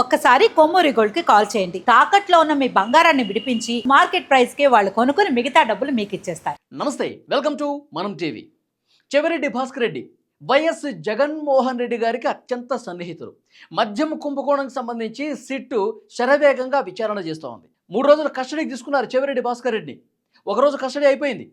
ఒక్కసారి కొమ్మూరి గోల్డ్కి కాల్ చేయండి. తాకట్లో ఉన్న మీ బంగారాన్ని విడిపించి మార్కెట్ ప్రైస్కి వాళ్ళు కొనుక్కుని మిగతా డబ్బులు మీకు ఇచ్చేస్తారు నమస్తే welcome to Manam TV. Chevireddy Bhaskar Reddy YS Jaganmohan Reddy గారికి అత్యంత సన్నిహితులు. మద్యం కుంభకోణంకి సంబంధించి సిట్టు శరవేగంగా విచారణ చేస్తూ ఉంది మూడు రోజులు కస్టడీకి తీసుకున్నారు చెవిరెడ్డి భాస్కర్ రెడ్డి ఒకరోజు కస్టడీ అయిపోయింది.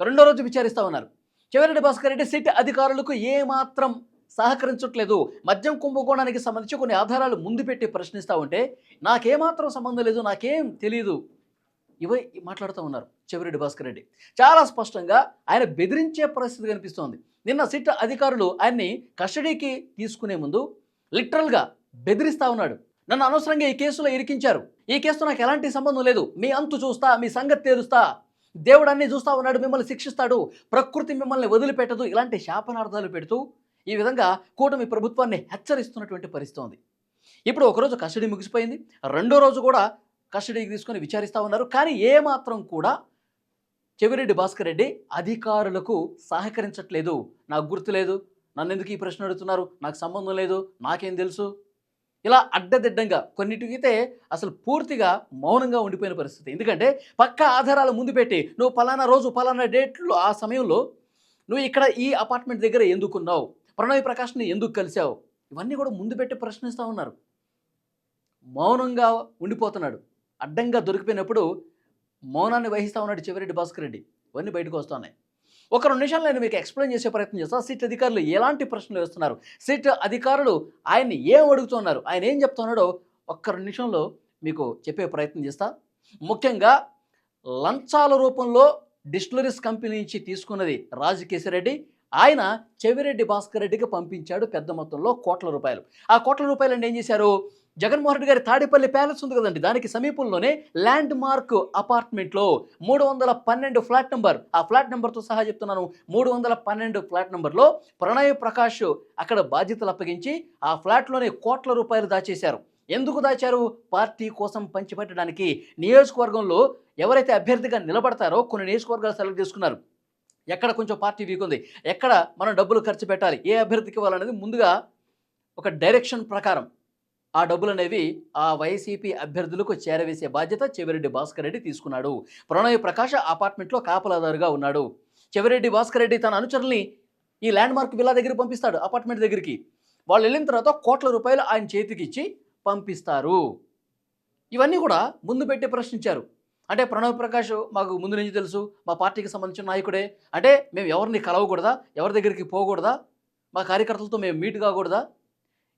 రెండో రోజు విచారిస్తూ ఉన్నారు. చెవిరెడ్డి భాస్కర్ రెడ్డి సిట్ అధికారులకు ఏమాత్రం సహకరించట్లేదు. మద్యం కుంభకోణానికి సంబంధించి కొన్ని ఆధారాలు ముందు పెట్టి ప్రశ్నిస్తూ ఉంటే నాకేమాత్రం సంబంధం లేదు నాకేం తెలియదు ఇవే మాట్లాడుతూ ఉన్నారు చెవిరెడ్డి భాస్కర్ రెడ్డి. చాలా స్పష్టంగా ఆయన బెదిరించే పరిస్థితి కనిపిస్తోంది. నిన్న సిట్ అధికారులు ఆయన్ని కస్టడీకి తీసుకునే ముందు లిటరల్గా బెదిరిస్తా ఉన్నాడు. నన్ను అనవసరంగా ఈ కేసులో ఇరికించారు. ఈ కేసుతో నాకు ఎలాంటి సంబంధం లేదు. మీ అంతు చూస్తా మీ సంగతి తేలుస్తా దేవుడు అన్నీ చూస్తా ఉన్నాడు మిమ్మల్ని శిక్షిస్తాడు. ప్రకృతి మిమ్మల్ని వదిలిపెట్టదు. ఇలాంటి శాపనార్థాలు పెడుతూ ఈ విధంగా కూటమి ప్రభుత్వాన్ని హెచ్చరిస్తున్నటువంటి పరిస్థితి ఉంది ఇప్పుడు ఒకరోజు కస్టడీ ముగిసిపోయింది. రెండో రోజు కూడా కస్టడీకి తీసుకొని విచారిస్తూ ఉన్నారు. కానీ ఏమాత్రం కూడా చెవిరెడ్డి భాస్కర్ రెడ్డి అధికారులకు సహకరించట్లేదు. నాకు గుర్తులేదు నన్ను ఎందుకు ఈ ప్రశ్న అడుగుతున్నారు? నాకు సంబంధం లేదు. నాకేం తెలుసు? ఇలా అడ్డదిడ్డంగా కొన్నిటికైతే అసలు పూర్తిగా మౌనంగా ఉండిపోయిన పరిస్థితి. ఎందుకంటే పక్క ఆధారాలు ముందు పెట్టి నువ్వు పలానా రోజు పలానా డేట్లు ఆ సమయంలో నువ్వు ఇక్కడ ఈ అపార్ట్మెంట్ దగ్గర ఎందుకున్నావు? ప్రణయ్ ప్రకాష్ని ఎందుకు కలిసావు ఇవన్నీ కూడా ముందు పెట్టి ప్రశ్నిస్తూ ఉన్నారు. మౌనంగా ఉండిపోతున్నాడు. అడ్డంగా దొరికిపోయినప్పుడు మౌనాన్ని వహిస్తూ ఉన్నాడు చివరెడ్డి భాస్కర్ రెడ్డి. ఇవన్నీ బయటకు వస్తున్నాయి. ఒక రెండు నిమిషాలు నేను మీకు ఎక్స్ప్లెయిన్ చేసే ప్రయత్నం చేస్తాను సిట్ అధికారులు ఎలాంటి ప్రశ్నలు వేస్తున్నారు? సీట్ అధికారులు ఆయన్ని ఏం అడుగుతున్నారు? ఆయన ఏం చెప్తున్నాడో ఒక్క రెండు నిమిషంలో మీకు చెప్పే ప్రయత్నం చేస్తా. ముఖ్యంగా లంచాల రూపంలో డిస్టిలరీస్ కంపెనీ నుంచి తీసుకున్నది రాజకేశిరెడ్డి. ఆయన చెవిరెడ్డి భాస్కర్ రెడ్డికి పంపించాడు పెద్ద మొత్తంలో కోట్ల రూపాయలు. ఆ కోట్ల రూపాయలు ఏం చేశారు? జగన్మోహన్ రెడ్డి గారి తాడేపల్లి ప్యాలెస్ ఉంది కదండి దానికి సమీపంలోనే ల్యాండ్ మార్క్ అపార్ట్మెంట్లో మూడు వందల పన్నెండు ఫ్లాట్ నెంబర్ ఆ ఫ్లాట్ నెంబర్తో సహా చెప్తున్నాను మూడు వందల పన్నెండు ఫ్లాట్ నెంబర్లో ప్రణయ్ ప్రకాష్ అక్కడ బాధ్యతలు అప్పగించి ఆ ఫ్లాట్లోనే కోట్ల రూపాయలు దాచేశారు. ఎందుకు దాచారు? పార్టీ కోసం పంచిపెట్టడానికి నియోజకవర్గంలో ఎవరైతే అభ్యర్థిగా నిలబడతారో కొన్ని నియోజకవర్గాలు సెలెక్ట్ చేసుకున్నారు ఎక్కడ కొంచెం పార్టీ వీక్ ఉంది ఎక్కడ మనం డబ్బులు ఖర్చు పెట్టాలి ఏ అభ్యర్థికి ఇవ్వాలనేది ముందుగా ఒక డైరెక్షన్ ప్రకారం ఆ డబ్బులు అనేవి ఆ వైసీపీ అభ్యర్థులకు చేరవేసే బాధ్యత చెవిరెడ్డి భాస్కర్ రెడ్డి తీసుకున్నాడు. ప్రణయ్ ప్రకాష్ అపార్ట్మెంట్లో కాపలాదారుగా ఉన్నాడు. చెవిరెడ్డి భాస్కర్ రెడ్డి తన అనుచరుల్ని ఈ ల్యాండ్ మార్క్ విల్లా దగ్గర పంపిస్తాడు అపార్ట్మెంట్ దగ్గరికి. వాళ్ళు వెళ్ళిన తర్వాత కోట్ల రూపాయలు ఆయన చేతికి ఇచ్చి పంపిస్తారు. ఇవన్నీ కూడా ముందు పెట్టి ప్రశ్నించారు. అంటే ప్రణవ్ ప్రకాష్ మాకు ముందు నుంచి తెలుసు మా పార్టీకి సంబంధించిన నాయకుడే. అంటే మేము ఎవరిని కలవకూడదా? ఎవరి దగ్గరికి పోకూడదా? మా కార్యకర్తలతో మేము మీట్ కాకూడదా?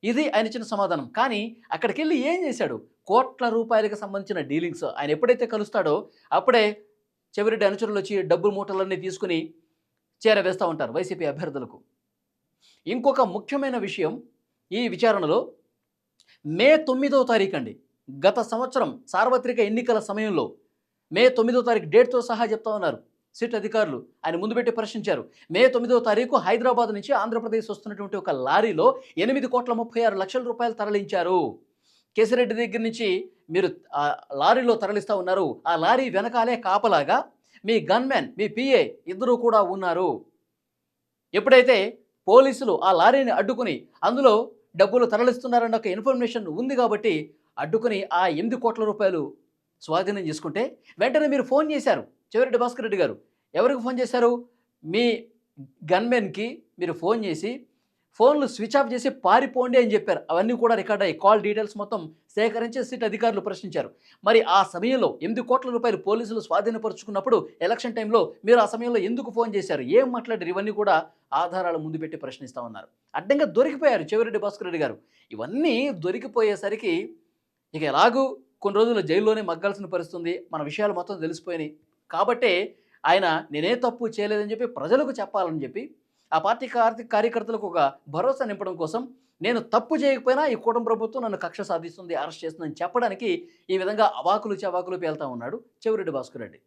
ఇది ఆయన ఇచ్చిన సమాధానం. కానీ అక్కడికి వెళ్ళి ఏం చేశాడు? కోట్ల రూపాయలకు సంబంధించిన డీలింగ్స్ ఆయన ఎప్పుడైతే కలుస్తాడో అప్పుడే చెవిరెడ్డి అనుచరులు వచ్చి డబ్బుల మూటలన్నీ తీసుకుని చేరవేస్తూ ఉంటారు వైసీపీ అభ్యర్థులకు. ఇంకొక ముఖ్యమైన విషయం ఈ విచారణలో మే తొమ్మిదవ తారీఖు అండి గత సంవత్సరం సార్వత్రిక ఎన్నికల సమయంలో మే తొమ్మిదో తారీఖు డేట్తో సహా చెప్తా ఉన్నారు. సిట్ అధికారులు ఆయన ముందు పెట్టి ప్రశ్నించారు. మే తొమ్మిదో తారీఖు హైదరాబాద్ నుంచి ఆంధ్రప్రదేశ్ వస్తున్నటువంటి ఒక లారీలో ఎనిమిది కోట్ల ముప్పై ఆరు లక్షల రూపాయలు తరలించారు. కేసిరెడ్డి దగ్గర నుంచి మీరు ఆ లారీలో తరలిస్తూ ఉన్నారు. ఆ లారీ వెనకాలే కాపలాగా మీ గన్మెన్ మీ పిఏ ఇద్దరు కూడా ఉన్నారు. ఎప్పుడైతే పోలీసులు ఆ లారీని అడ్డుకుని అందులో డబ్బులు తరలిస్తున్నారన్న ఒక ఇన్ఫర్మేషన్ ఉంది కాబట్టి అడ్డుకుని ఆ ఎనిమిది కోట్ల రూపాయలు స్వాధీనం చేసుకుంటే వెంటనే మీరు ఫోన్ చేశారు. చివరెడ్డి భాస్కర్ రెడ్డి గారు. ఎవరికి ఫోన్ చేశారు? మీ గన్మెన్కి మీరు ఫోన్ చేసి ఫోన్లు స్విచ్ ఆఫ్ చేసి పారిపోండి అని చెప్పారు. అవన్నీ కూడా రికార్డ్ అయ్యి కాల్ డీటెయిల్స్ మొత్తం సేకరించి సిట్ అధికారులు ప్రశ్నించారు. మరి ఆ సమయంలో ఎనిమిది కోట్ల రూపాయలు పోలీసులు స్వాధీనపరుచుకున్నప్పుడు ఎలక్షన్ టైంలో మీరు ఆ సమయంలో ఎందుకు ఫోన్ చేశారు? ఏం మాట్లాడారు? ఇవన్నీ కూడా ఆధారాలు ముందు పెట్టి ప్రశ్నిస్తూ ఉన్నారు. అడ్డంగా దొరికిపోయారు చెవిరెడ్డి భాస్కర్ రెడ్డి గారు. ఇవన్నీ దొరికిపోయేసరికి ఇక ఎలాగూ కొన్ని రోజులు జైల్లోనే మగ్గాల్సిన పరిస్థితుంది. మన విషయాలు మొత్తం తెలిసిపోయినాయి. కాబట్టే ఆయన నేనే తప్పు చేయలేదని చెప్పి ప్రజలకు చెప్పాలని చెప్పి ఆ పార్టీ ఆర్థిక కార్యకర్తలకు ఒక భరోసా నింపడం కోసం నేను తప్పు చేయకపోయినా ఈ కూటమి ప్రభుత్వం నన్ను కక్ష సాధిస్తుంది అరెస్ట్ చేస్తుందని చెప్పడానికి ఈ విధంగా అవాకులు చవాకులు పేలుతా ఉన్నాడు చెవిరెడ్డి భాస్కర్ రెడ్డి.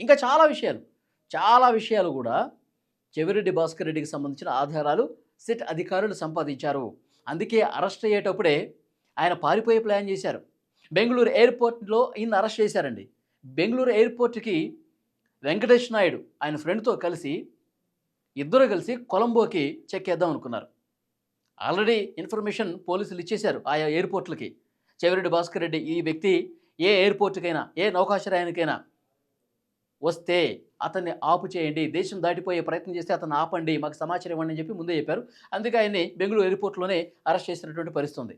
ఇంకా చాలా విషయాలు చాలా విషయాలు కూడా చెవిరెడ్డి భాస్కర్ రెడ్డికి సంబంధించిన ఆధారాలు సిట్ అధికారులు సంపాదించారు. అందుకే అరెస్ట్ అయ్యేటప్పుడే ఆయన పారిపోయే ప్లాన్ చేశారు. బెంగళూరు ఎయిర్పోర్ట్లో ఈయన అరెస్ట్ చేశారండి. బెంగళూరు ఎయిర్పోర్ట్కి వెంకటేష్ నాయుడు ఆయన ఫ్రెండ్తో కలిసి ఇద్దరు కలిసి కొలంబోకి చెక్కేద్దాం అనుకున్నారు. ఆల్రెడీ ఇన్ఫర్మేషన్ పోలీసులు ఇచ్చేశారు ఆయా ఎయిర్పోర్ట్లకి. చెవిరెడ్డి భాస్కర్ రెడ్డి ఈ వ్యక్తి ఏ ఎయిర్పోర్ట్కైనా ఏ నౌకాశ్రయానికైనా వస్తే అతన్ని ఆపు చేయండి దేశం దాటిపోయే ప్రయత్నం చేస్తే అతను ఆపండి మాకు సమాచారం ఇవ్వండి అని చెప్పి ముందే చెప్పారు. అందుకే ఆయన్ని బెంగళూరు ఎయిర్పోర్ట్లోనే అరెస్ట్ చేసినటువంటి పరిస్థితుంది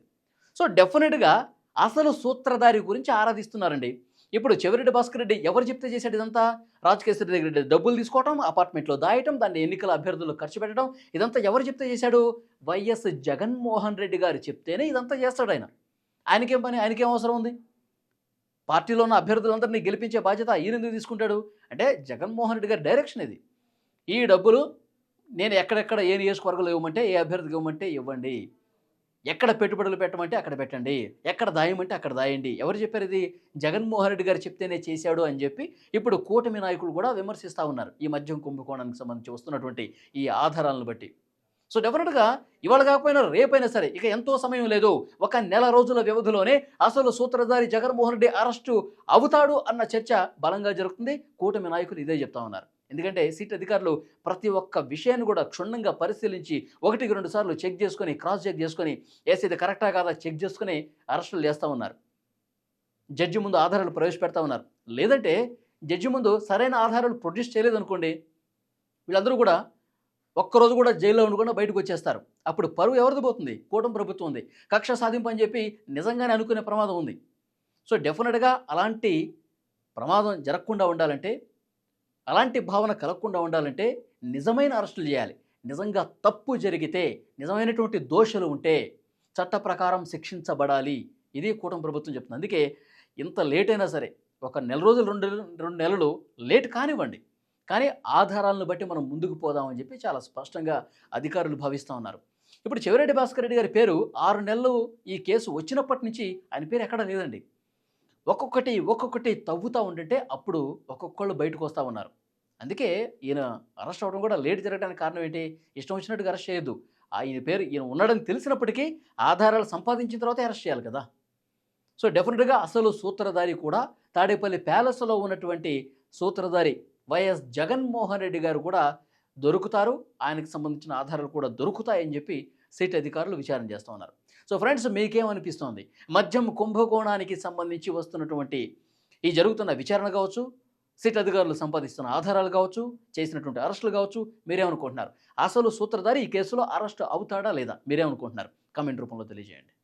సో డెఫినెట్గా అసలు సూత్రధారి గురించి ఆరాధిస్తున్నారండి. ఇప్పుడు చెవిరెడ్డి భాస్కర్ రెడ్డి ఎవరు చెప్తే చేశాడు ఇదంతా? రాజకేశ్వరి దగ్గర డబ్బులు తీసుకోవటం అపార్ట్మెంట్లో దాయటం దాన్ని ఎన్నికల అభ్యర్థులు ఖర్చు పెట్టడం ఇదంతా ఎవరు చెప్తే చేశాడు? వైఎస్ జగన్మోహన్ రెడ్డి గారు చెప్తేనే ఇదంతా చేస్తాడు ఆయన. ఆయనకేం పని? ఆయనకేం అవసరం ఉంది? పార్టీలో ఉన్న అభ్యర్థులందరినీ గెలిపించే బాధ్యత ఈయన ఎందుకు తీసుకుంటాడు? అంటే జగన్మోహన్ రెడ్డి గారి డైరెక్షన్ ఇది. ఈ డబ్బులు నేను ఎక్కడెక్కడ ఏ నియోజకవర్గంలో ఇవ్వమంటే ఏ అభ్యర్థికి ఇవ్వమంటే ఇవ్వండి. ఎక్కడ పెట్టుబడులు పెట్టమంటే అక్కడ పెట్టండి. ఎక్కడ దాయమంటే అక్కడ దాయండి. ఎవరు చెప్పారు ఇది జగన్మోహన్ రెడ్డి గారు చెప్తేనే చేశాడు అని చెప్పి ఇప్పుడు కూటమి నాయకులు కూడా విమర్శిస్తూ ఉన్నారు. ఈ మద్యం కుంభకోణానికి సంబంధించి వస్తున్నటువంటి ఈ ఆధారాలను బట్టి. సో డెఫినెట్గా ఇవాళ కాకపోయినా రేపైనా సరే ఇక ఎంతో సమయం లేదు. ఒక నెల రోజుల వ్యవధిలోనే అసలు సూత్రధారి జగన్మోహన్ రెడ్డి అరెస్టు అవుతాడు అన్న చర్చ బలంగా జరుగుతుంది. కూటమి నాయకులు ఇదే చెప్తా ఉన్నారు. ఎందుకంటే సీట్ అధికారులు ప్రతి ఒక్క విషయాన్ని కూడా క్షుణ్ణంగా పరిశీలించి ఒకటికి రెండు సార్లు చెక్ చేసుకొని క్రాస్ చెక్ చేసుకొని ఏసీది కరెక్టా కాదా చెక్ చేసుకుని అరెస్టులు చేస్తూ ఉన్నారు. జడ్జి ముందు ఆధారాలు ప్రవేశపెడతా ఉన్నారు. లేదంటే జడ్జి ముందు సరైన ఆధారాలు ప్రొడ్యూస్ చేయలేదనుకోండి వీళ్ళందరూ కూడా ఒక్కరోజు కూడా జైల్లో ఉండకుండా బయటకు వచ్చేస్తారు. అప్పుడు పరువు ఎవరిది పోతుంది? కూటమి ప్రభుత్వం ఉంది. కక్ష సాధింపు అని చెప్పి నిజంగానే అనుకునే ప్రమాదం ఉంది. సో డెఫినెట్గా అలాంటి ప్రమాదం జరగకుండా ఉండాలంటే అలాంటి భావన కలగకుండా ఉండాలంటే నిజమైన అరెస్టులు చేయాలి. నిజంగా తప్పు జరిగితే నిజమైనటువంటి దోషులు ఉంటే చట్ట ప్రకారం శిక్షించబడాలి. ఇది కూటమి ప్రభుత్వం చెప్తుంది. అందుకే ఇంత లేట్ అయినా సరే ఒక నెల రోజులు రెండు రెండు నెలలు లేట్ కానివ్వండి. కానీ ఆధారాలను బట్టి మనం ముందుకు పోదామని చెప్పి చాలా స్పష్టంగా అధికారులు భావిస్తూ ఉన్నారు. ఇప్పుడు చెవిరెడ్డి భాస్కర్ రెడ్డి గారి పేరు ఆరు నెలలు ఈ కేసు వచ్చినప్పటి నుంచి ఆయన పేరు ఎక్కడా లేదండి. ఒక్కొక్కటి ఒక్కొక్కటి తవ్వుతూ ఉంటుంటే అప్పుడు ఒక్కొక్కళ్ళు బయటకు వస్తూ ఉన్నారు. అందుకే ఈయన అరెస్ట్ అవ్వడం కూడా లేట్ జరగడానికి కారణం ఏంటి? ఇష్టం వచ్చినట్టుగా అరెస్ట్ చేయొద్దు. ఆయన పేరు ఈయన ఉన్నాడని తెలిసినప్పటికీ ఆధారాలు సంపాదించిన తర్వాత అరెస్ట్ చేయాలి కదా. సో డెఫినెట్గా అసలు సూత్రధారి కూడా తాడేపల్లి ప్యాలెస్లో ఉన్నటువంటి సూత్రధారి వైఎస్ జగన్మోహన్ రెడ్డి గారు కూడా దొరుకుతారు. ఆయనకు సంబంధించిన ఆధారాలు కూడా దొరుకుతాయని చెప్పి సిట్ అధికారులు విచారణ చేస్తూ ఉన్నారు. సో ఫ్రెండ్స్ మీకేమనిపిస్తోంది? మద్యం కుంభకోణానికి సంబంధించి వస్తున్నటువంటి ఈ జరుగుతున్న విచారణ కావచ్చు సిట్ అధికారులు సంపాదిస్తున్న ఆధారాలు కావచ్చు చేసినటువంటి అరెస్టులు కావచ్చు మీరేమనుకుంటున్నారు? అసలు సూత్రధారి ఈ కేసులో అరెస్ట్ అవుతాడా లేదా? మీరేమనుకుంటున్నారు? కమెంట్ రూపంలో తెలియజేయండి.